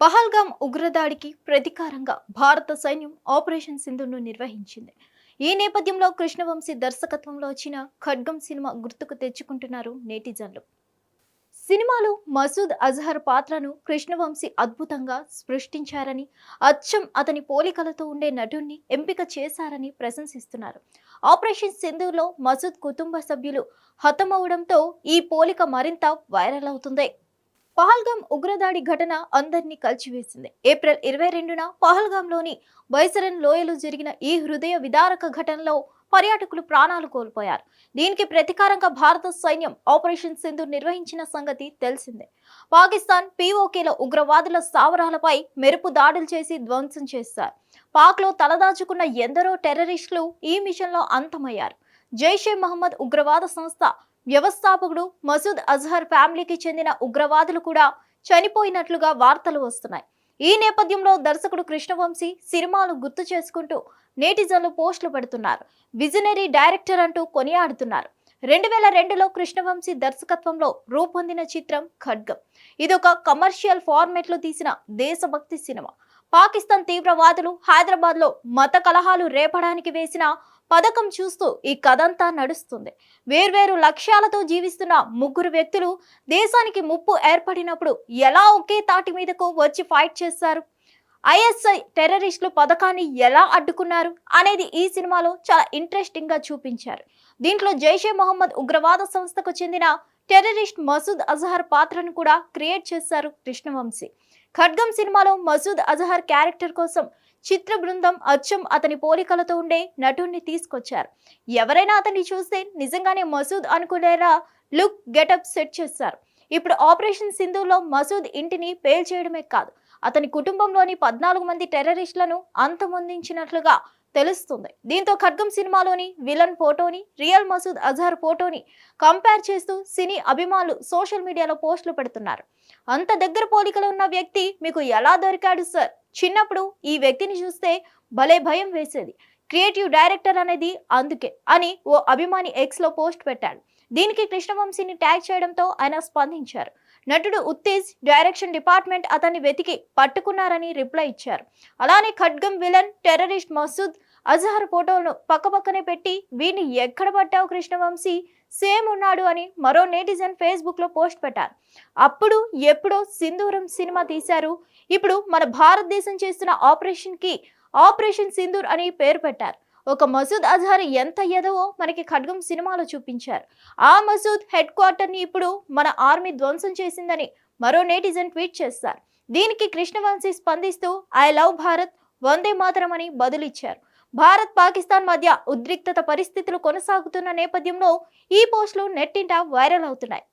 పహల్గాం ఉగ్రదాడికి ప్రతీకారంగా భారత సైన్యం ఆపరేషన్ సింధును నిర్వహించింది. ఈ నేపథ్యంలో కృష్ణవంశీ దర్శకత్వంలో వచ్చిన ఖడ్గం సినిమా గుర్తుకు తెచ్చుకుంటున్నారు నేటిజన్లు. సినిమాలో మసూద్ అజహర్ పాత్రను కృష్ణవంశీ అద్భుతంగా సృష్టించారని అచ్చం అతని పోలికలతో ఉండే నటుణ్ణి ఎంపిక చేశారని ప్రశంసిస్తున్నారు. ఆపరేషన్ సింధులో మసూద్ కుటుంబ సభ్యులు హతమవడంతో ఈ పోలిక మరింత వైరల్ అవుతుంది. పహల్గామ్ ఉగ్రదాడి ఘటన అందరినీ కలిచివేసింది. ఏప్రిల్ ఇరవై రెండున పహల్గామ్లోని బైసరన్ లోయలో జరిగిన ఈ హృదయ విదారక ఘటనలో పర్యాటకులు ప్రాణాలు కోల్పోయారు. దీనికి ప్రతీకారంగా భారత సైన్యం ఆపరేషన్ సింధు నిర్వహించిన సంగతి తెలిసిందే. పాకిస్తాన్ పీఓకేల ఉగ్రవాదుల స్థావరాలపై మెరుపు దాడులు చేసి ధ్వంసం చేశారు. పాక్లో తలదాచుకున్న ఎందరో టెర్రరిస్టులు ఈ మిషన్లో అంతమయ్యారు. జైషే మహమ్మద్ ఉగ్రవాద సంస్థ వ్యవస్థాపకుడు మసూద్ అజహర్ ఫ్యామిలీకి చెందిన ఉగ్రవాదులు కూడా చనిపోయినట్లుగా వార్తలు వస్తున్నాయి. ఈ నేపథ్యంలో దర్శకుడు కృష్ణవంశీ సినిమాను గుర్తు చేసుకుంటూ నేటిజన్లు పోస్టులు పెడుతున్నారు. విజనరీ డైరెక్టర్ అంటూ కొనియాడుతున్నారు. రెండు వేల రెండులో కృష్ణవంశీ దర్శకత్వంలో రూపొందిన చిత్రం ఖడ్గం. ఇదొక కమర్షియల్ ఫార్మెట్లో తీసిన దేశభక్తి సినిమా. పాకిస్తాన్ తీవ్రవాదులు హైదరాబాద్లో మత కలహాలు రేపడానికి వేసిన పథకం చూస్తూ ఈ కథంతా నడుస్తుంది. వేర్వేరు లక్ష్యాలతో జీవిస్తున్న ముగ్గురు వ్యక్తులు దేశానికి ముప్పు ఏర్పడినప్పుడు ఎలా ఒకే తాటి మీదకు వచ్చి ఫైట్ చేస్తారు ఐఎస్ఐ టెర్రరిస్టులు పథకాన్ని ఎలా అడ్డుకున్నారు అనేది ఈ సినిమాలో చాలా ఇంట్రెస్టింగ్గా చూపించారు. దీంట్లో జైషే మొహమ్మద్ ఉగ్రవాద సంస్థకు చెందిన టెర్రరిస్ట్ మసూద్ అజహర్ పాత్రను కూడా క్రియేట్ చేశారు కృష్ణవంశీ. ఖడ్గం సినిమాలో మసూద్ అజహర్ క్యారెక్టర్ కోసం చిత్ర బృందం అచ్చం అతని పోలికలతో ఉండే నటుణ్ణి తీసుకొచ్చారు. ఎవరైనా అతన్ని చూస్తే నిజంగానే మసూద్ అనుకునేలా లుక్ గెటప్ సెట్ చేశారు. ఇప్పుడు ఆపరేషన్ సింధులో మసూద్ ఇంటిని పేల్ చేయడమే కాదు. అతని కుటుంబంలోని పద్నాలుగు మంది టెర్రరిస్టులను అంతమొందించినట్లుగా తెలుస్తుంది. దీంతో ఖడ్గం సినిమాలోని విలన్ ఫోటోని రియల్ మసూద్ అజహర్ ఫోటోని కంపేర్ చేస్తూ సినీ అభిమానులు సోషల్ మీడియాలో పోస్టులు పెడుతున్నారు. అంత దగ్గర పోలికలు ఉన్న వ్యక్తి మీకు ఎలా దొరికాడు సార్? చిన్నప్పుడు ఈ వ్యక్తిని చూస్తే భలే భయం వేసేది. క్రియేటివ్ డైరెక్టర్ అనేది అందుకే అని ఓ అభిమాని ఎక్స్లో పోస్ట్ పెట్టాడు. దీనికి కృష్ణవంశీని ట్యాగ్ చేయడంతో ఆయన స్పందించారు. నటుడు ఉత్తేజ్ డైరెక్షన్ డిపార్ట్మెంట్ అతన్ని వెతికి పట్టుకున్నారని రిప్లై ఇచ్చారు. అలానే ఖడ్గం విలన్ టెర్రరిస్ట్ మసూద్ అజహర్ ఫోటోను పక్కపక్కనే పెట్టి వీడిని ఎక్కడ పట్టావు కృష్ణవంశీ? సేమ్ ఉన్నాడు అని మరో నేటిజన్ ఫేస్బుక్లో పోస్ట్ పెట్టారు. అప్పుడు ఎప్పుడో సింధూరం సినిమా తీశారు. ఇప్పుడు మన భారతదేశం చేస్తున్న ఆపరేషన్కి ఆపరేషన్ సింధూర్ అని పేరు పెట్టారు. ఒక మసూద్ అజహర్ ఎంత ఎదవో మనకి ఖడ్గం సినిమాలో చూపించారు. ఆ మసూద్ హెడ్ క్వార్టర్ని ఇప్పుడు మన ఆర్మీ ధ్వంసం చేసిందని మరో నేటిజన్ ట్వీట్ చేస్తారు. దీనికి కృష్ణవంశీ స్పందిస్తూ ఐ లవ్ భారత్ వందే మాతరం అని బదులిచ్చారు. భారత్ పాకిస్తాన్ మధ్య ఉద్రిక్తత పరిస్థితులు కొనసాగుతున్న నేపథ్యంలో ఈ పోస్టులు నెట్టింట వైరల్ అవుతున్నాయి.